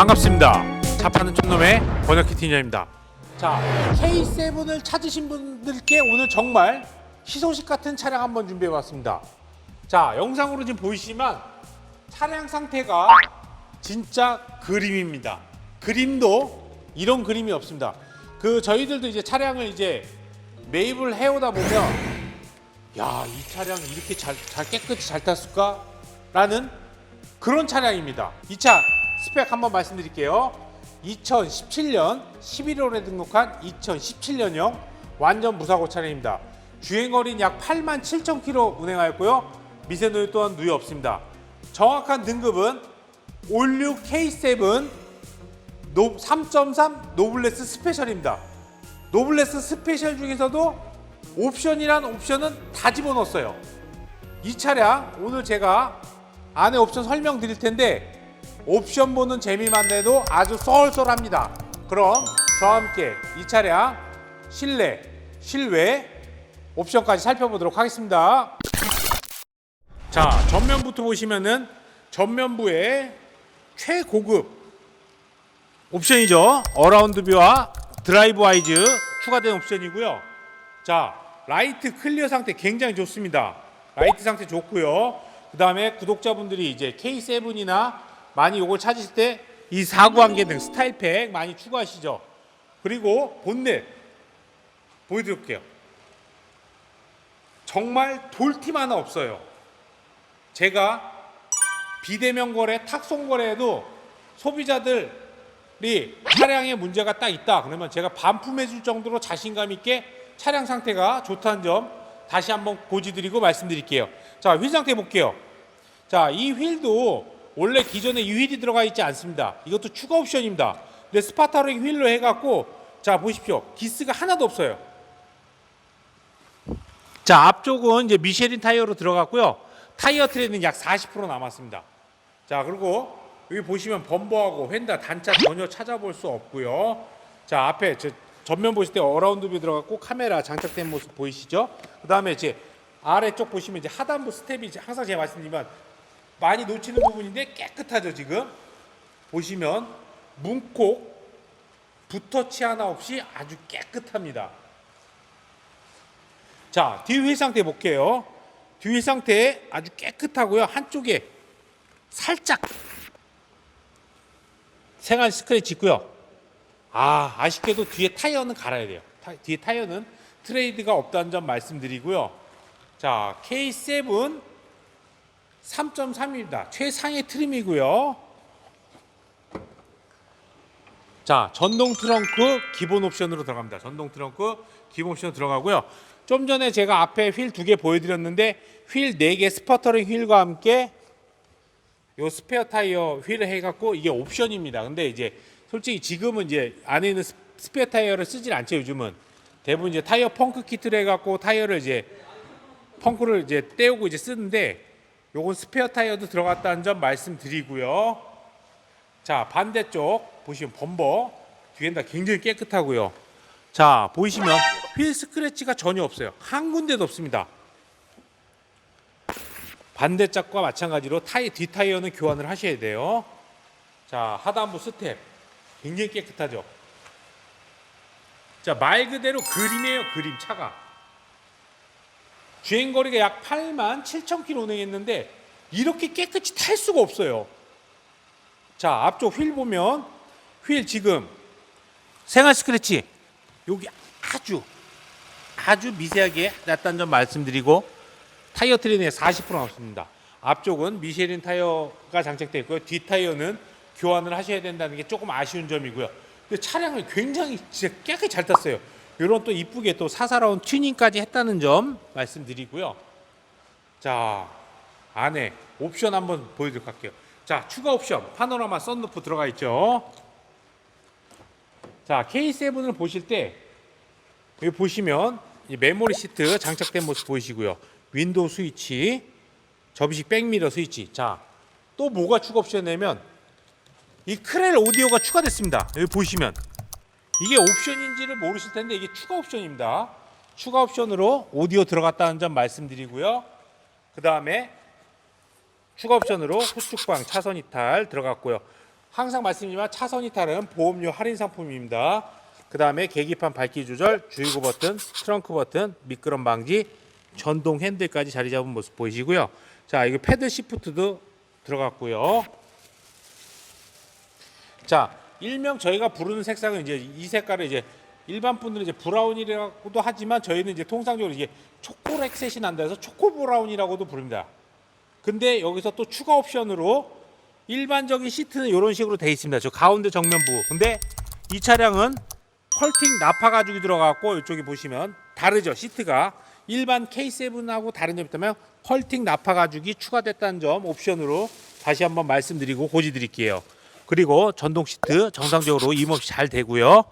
반갑습니다. 차파는 촌놈의 번역키 팀장입니다. 자, K7을 찾으신 분들께 오늘 정말 희소식 같은 차량 한번 준비해 봤습니다. 자, 영상으로 지금 보이시지만 차량 상태가 진짜 그림입니다. 그림도 이런 그림이 없습니다. 그 저희들도 이제 차량을 이제 매입을 해오다 보면 야, 이 차량 이렇게 잘, 잘 깨끗이 잘 탔을까? 라는 그런 차량입니다. 이 차 스펙 한번 말씀드릴게요. 2017년 11월에 등록한 2017년형 완전 무사고 차량입니다. 주행거리는 약 8만 7천 킬로 운행하였고요. 미세노유 또한 누이 없습니다. 정확한 등급은 올류 K7 노, 3.3 노블레스 스페셜입니다. 노블레스 스페셜 중에서도 옵션이란 옵션은 다 집어넣었어요. 이 차량 오늘 제가 안에 옵션 설명드릴 텐데 옵션 보는 재미만 내도 아주 쏠쏠합니다. 그럼 저와 함께 이 차량 실내, 실외 옵션까지 살펴보도록 하겠습니다. 자, 전면부터 보시면은 전면부에 최고급 옵션이죠. 어라운드 뷰와 드라이브 와이즈 추가된 옵션이고요. 자, 라이트 클리어 상태 굉장히 좋습니다. 라이트 상태 좋고요. 그 다음에 구독자분들이 이제 K7이나 많이 이걸 찾으실 때 이 사구 한개 등 스타일팩 많이 추가하시죠. 그리고 본넷 보여드릴게요. 정말 돌팀 하나 없어요. 제가 비대면 거래, 탁송 거래에도 소비자들이 차량에 문제가 딱 있다. 그러면 제가 반품해 줄 정도로 자신감 있게 차량 상태가 좋다는 점 다시 한번 고지드리고 말씀드릴게요. 자, 휠 상태 볼게요. 자, 이 휠도 원래 기존에 이 휠이 들어가 있지 않습니다. 이것도 추가 옵션입니다. 근데 스파타로잉 휠로 해갖고 자 보십시오. 기스가 하나도 없어요. 자 앞쪽은 이제 미쉐린 타이어로 들어갔고요. 타이어 트레는 약 40% 남았습니다. 자 그리고 여기 보시면 범버하고 휀다 단차 전혀 찾아볼 수 없고요. 자 앞에 저 전면 보실 때 어라운드 뷰 들어갔고 카메라 장착된 모습 보이시죠? 그 다음에 이제 아래쪽 보시면 이제 하단부 스텝이 항상 제가 말씀드리지만 많이 놓치는 부분인데 깨끗하죠 지금 보시면 문콕 붓터치 하나 없이 아주 깨끗합니다. 자, 뒤휠 상태 볼게요. 뒤휠 상태 아주 깨끗하고요. 한쪽에 살짝 생활 스크래치 있고요. 아, 아쉽게도 뒤에 타이어는 갈아야 돼요. 타- 뒤에 타이어는 트레이드가 없다는 점 말씀드리고요. 자, K7 3.3입니다. 최상의 트림이고요. 자, 전동 트렁크 기본 옵션으로 들어갑니다. 전동 트렁크 기본 옵션 들어가고요. 좀 전에 제가 앞에 휠 두 개 보여드렸는데 휠 네 개 스퍼터링 휠과 함께 요 스페어 타이어 휠을 해갖고 이게 옵션입니다. 근데 이제 솔직히 지금은 이제 안에 있는 스- 스페어 타이어를 쓰질 않죠. 요즘은 대부분 이제 타이어 펑크 키트를 해갖고 타이어를 이제 펑크를 이제 떼우고 이제 쓰는데 요건 스페어 타이어도 들어갔다는 점 말씀드리고요. 자 반대쪽 보시면 범버 뒤엔 다 굉장히 깨끗하고요. 자 보이시면 휠 스크래치가 전혀 없어요. 한 군데도 없습니다. 반대짝과 마찬가지로 타이 뒷 타이어는 교환을 하셔야 돼요. 자 하단부 스텝 굉장히 깨끗하죠. 자 말 그대로 그림이에요 그림 차가. 주행 거리가 약 8만 7천 킬로 운행했는데 이렇게 깨끗이 탈 수가 없어요. 자 앞쪽 휠 보면 휠 지금 생활 스크래치 여기 아주 아주 미세하게 났다는 점 말씀드리고 타이어 트레이닝에 40% 남습니다. 앞쪽은 미쉐린 타이어가 장착되어 있고요. 뒷 타이어는 교환을 하셔야 된다는 게 조금 아쉬운 점이고요. 근데 차량을 굉장히 진짜 깨끗이 잘 탔어요. 이런 또 이쁘게 또 사사로운 튜닝까지 했다는 점 말씀드리고요. 자 안에 옵션 한번 보여드릴게요. 자 추가 옵션 파노라마 썬루프 들어가 있죠. 자 K7을 보실 때 여기 보시면 이 메모리 시트 장착된 모습 보이시고요. 윈도우 스위치, 접이식 백미러 스위치. 자 또 뭐가 추가 옵션이냐면 이 크렐 오디오가 추가됐습니다. 여기 보시면 이게 옵션인지를 모르실 텐데 이게 추가 옵션입니다. 추가 옵션으로 오디오 들어갔다는 점 말씀드리고요. 그 다음에 추가 옵션으로 후측방 차선 이탈 들어갔고요. 항상 말씀드리지만 차선 이탈은 보험료 할인 상품입니다. 그 다음에 계기판 밝기 조절, 주유구 버튼, 트렁크 버튼, 미끄럼 방지, 전동 핸들까지 자리 잡은 모습 보이시고요. 자, 이거 패드 시프트도 들어갔고요. 자, 일명 저희가 부르는 색상은 이제 이 색깔을 이제 일반 분들은 이제 브라운이라고도 하지만 저희는 이제 통상적으로 이게 초코렉셋이 난다 해서 초코 브라운이라고도 부릅니다. 근데 여기서 또 추가 옵션으로 일반적인 시트는 이런 식으로 돼 있습니다. 저 가운데 정면부. 근데 이 차량은 컬팅 나파 가죽이 들어갔고 이쪽에 보시면 다르죠. 시트가 일반 K7하고 다른 점이 있다면 컬팅 나파 가죽이 추가됐다는 점 옵션으로 다시 한번 말씀드리고 고지 드릴게요. 그리고 전동 시트 정상적으로 임없이 잘 되고요.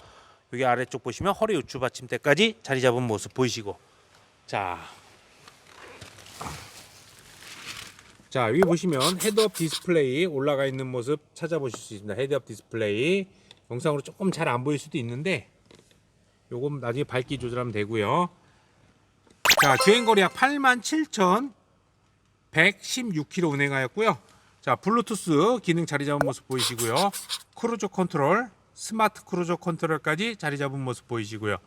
여기 아래쪽 보시면 허리 우측 받침대까지 자리 잡은 모습 보이시고 자. 자, 여기 보시면 헤드업 디스플레이 올라가 있는 모습 찾아보실 수 있습니다. 헤드업 디스플레이 영상으로 조금 잘 안 보일 수도 있는데 요건 나중에 밝기 조절하면 되고요. 자, 주행거리 약 87,116km 운행하였고요. 자, 블루투스 기능 자리 잡은 모습 보이시고요. 크루즈 컨트롤, 스마트 크루즈 컨트롤까지 자리 잡은 모습 보이시고요.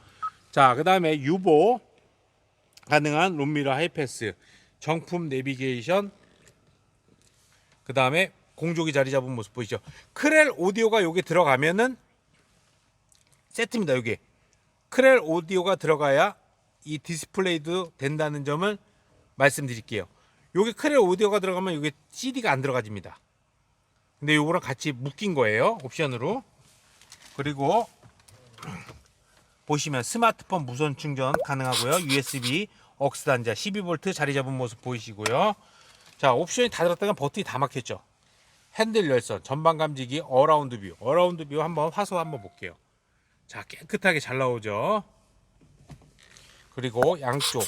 자, 그 다음에 유보 가능한 룸미러 하이패스, 정품 내비게이션, 그 다음에 공조기 자리 잡은 모습 보이시죠? 크렐 오디오가 여기 들어가면은 세트입니다. 여기 크렐 오디오가 들어가야 이 디스플레이도 된다는 점을 말씀드릴게요. 여기 크렐 오디오가 들어가면 여기 CD가 안 들어가집니다. 근데 요거랑 같이 묶인 거예요. 옵션으로. 그리고 보시면 스마트폰 무선 충전 가능하고요. USB 억스 단자 12V 자리 잡은 모습 보이시고요. 자, 옵션이 다 들었다가 버튼이 다 막혔죠. 핸들 열선, 전방 감지기, 어라운드 뷰. 어라운드 뷰 한번 화소 한번 볼게요. 자, 깨끗하게 잘 나오죠. 그리고 양쪽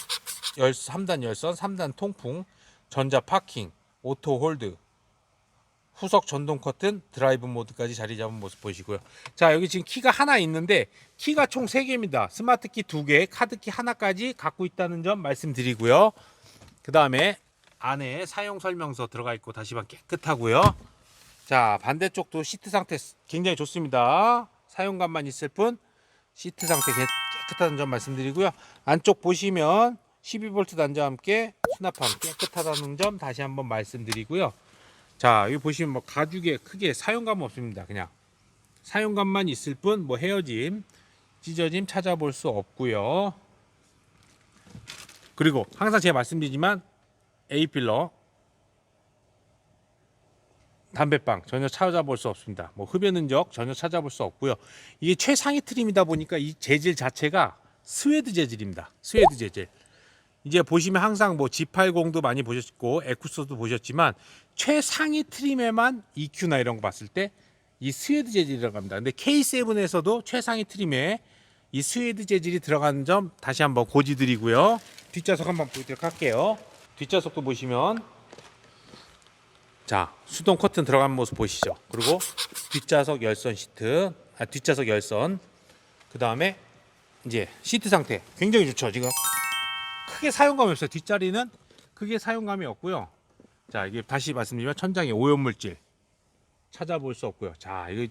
열 3단 열선, 3단 통풍, 전자 파킹, 오토 홀드, 후석 전동 커튼, 드라이브 모드까지 자리 잡은 모습 보이시고요. 자, 여기 지금 키가 하나 있는데 키가 총 3개입니다. 스마트 키 2개, 카드 키 하나까지 갖고 있다는 점 말씀드리고요. 그 다음에 안에 사용 설명서 들어가 있고 다시만 깨끗하고요. 자, 반대쪽도 시트 상태 굉장히 좋습니다. 사용감만 있을 뿐 시트 상태 깨- 깨끗하다는 점 말씀드리고요. 안쪽 보시면 12V 단자와 함께 수납함 깨끗하다는 점 다시 한번 말씀드리고요. 자, 여기 보시면 뭐 가죽에 크게 사용감 없습니다. 그냥 사용감만 있을 뿐 뭐 헤어짐, 찢어짐 찾아볼 수 없고요. 그리고 항상 제가 말씀드리지만 A 필러 담배빵 전혀 찾아볼 수 없습니다. 뭐 흡연 흔적 전혀 찾아볼 수 없고요. 이게 최상위 트림이다 보니까 이 재질 자체가 스웨드 재질입니다. 스웨드 재질. 이제 보시면 항상 뭐 G80도 많이 보셨고 에쿠스도 보셨지만 최상위 트림에만 EQ나 이런 거 봤을 때 이 스웨드 재질이 들어갑니다. 근데 K7에서도 최상위 트림에 이 스웨드 재질이 들어가는 점 다시 한번 고지드리고요. 뒷좌석 한번 보여드리도록 할게요. 뒷좌석도 보시면 자 수동 커튼 들어간 모습 보시죠. 그리고 뒷좌석 열선 시트, 아, 뒷좌석 열선. 그 다음에 이제 시트 상태 굉장히 좋죠. 지금 크게 사용감이 없어요. 뒷자리는 크게 사용감이 없고요. 자 이게 다시 말씀드리면 천장에 오염물질 찾아볼 수 없고요. 자 이거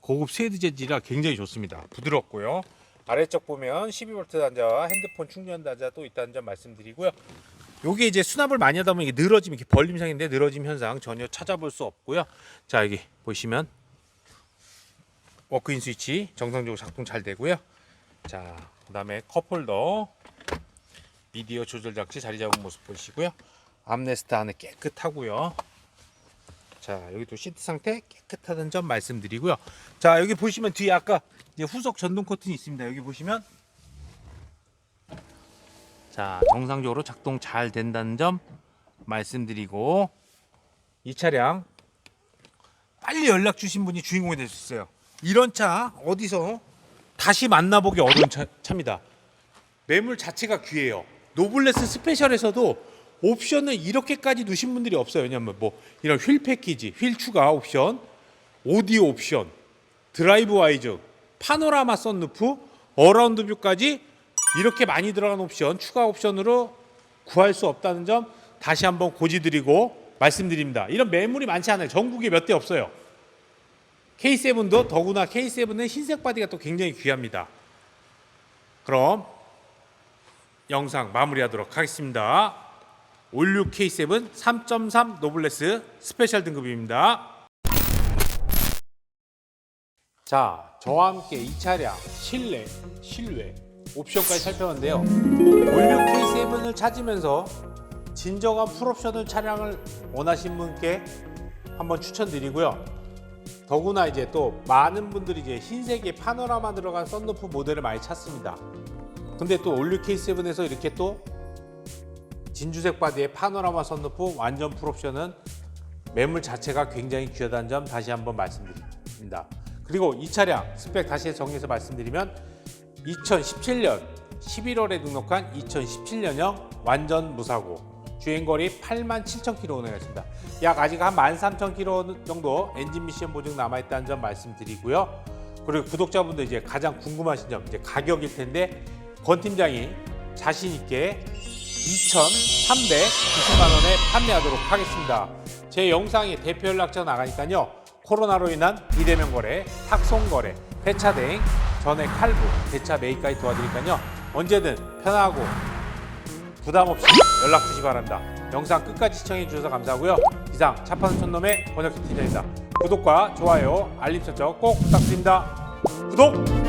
고급 스웨드 재질이라 굉장히 좋습니다. 부드럽고요. 아래쪽 보면 12V 단자와 핸드폰 충전 단자 또 있다는 점 말씀드리고요. 요게 이제 수납을 많이 하다 보면 이게 늘어짐 이렇게 벌림 상인데 늘어짐 현상 전혀 찾아볼 수 없고요. 자 여기 보시면 워크인 스위치 정상적으로 작동 잘 되고요. 자 그 다음에 컵홀더 미디어 조절 장치 자리 잡은 모습 보시고요. 암레스트 안에 깨끗하고요. 자 여기 또 시트 상태 깨끗하다는 점 말씀드리고요. 자 여기 보시면 뒤에 아까 후석 전동 커튼이 있습니다. 여기 보시면 자 정상적으로 작동 잘 된다는 점 말씀드리고 이 차량 빨리 연락 주신 분이 주인공이 될 수 있어요. 이런 차 어디서 다시 만나보기 어려운 차, 차입니다. 매물 자체가 귀해요. 노블레스 스페셜에서도 옵션을 이렇게까지 두신 분들이 없어요. 왜냐면 뭐 이런 휠 패키지, 휠 추가 옵션, 오디오 옵션, 드라이브 와이즈, 파노라마 썬루프, 어라운드 뷰까지 이렇게 많이 들어간 옵션, 추가 옵션으로 구할 수 없다는 점 다시 한번 고지드리고 말씀드립니다. 이런 매물이 많지 않아요. 전국에 몇 대 없어요. K7도 더구나 K7은 흰색 바디가 또 굉장히 귀합니다. 그럼 영상 마무리하도록 하겠습니다. 올류 K7 3.3 노블레스 스페셜 등급입니다. 자, 저와 함께 이 차량 실내, 실외, 옵션까지 살펴봤는데요. 올류 K7을 찾으면서 진정한 풀옵션을 차량을 원하신 분께 한번 추천드리고요. 더구나 이제 또 많은 분들이 이제 흰색의 파노라마 들어간 썬루프 모델을 많이 찾습니다. 근데 또 올류 K7에서 이렇게 또 진주색 바디의 파노라마 썬루프 완전 풀옵션은 매물 자체가 굉장히 귀하다는 점 다시 한번 말씀드립니다. 그리고 이 차량 스펙 다시 정리해서 말씀드리면 2017년 11월에 등록한 2017년형 완전 무사고 주행거리 8만 7천 킬로 운행했습니다. 약 아직 한 13,000 킬로 정도 엔진 미션 보증 남아있다는 점 말씀드리고요. 그리고 구독자분들 이제 가장 궁금하신 점 이제 가격일 텐데 권 팀장이 자신 있게 2,390만 원에 판매하도록 하겠습니다. 제 영상이 대표 연락처 나가니까요. 코로나로 인한 비대면 거래, 탁송 거래, 폐차 대행, 전액 할부, 대차 매입까지 도와드리니까요. 언제든 편하고 부담 없이 연락 주시 기 바랍니다. 영상 끝까지 시청해 주셔서 감사하고요. 이상 차 파는 촌놈의 번역기 팀장입니다. 구독과 좋아요, 알림 설정 꼭 부탁드립니다. 구독!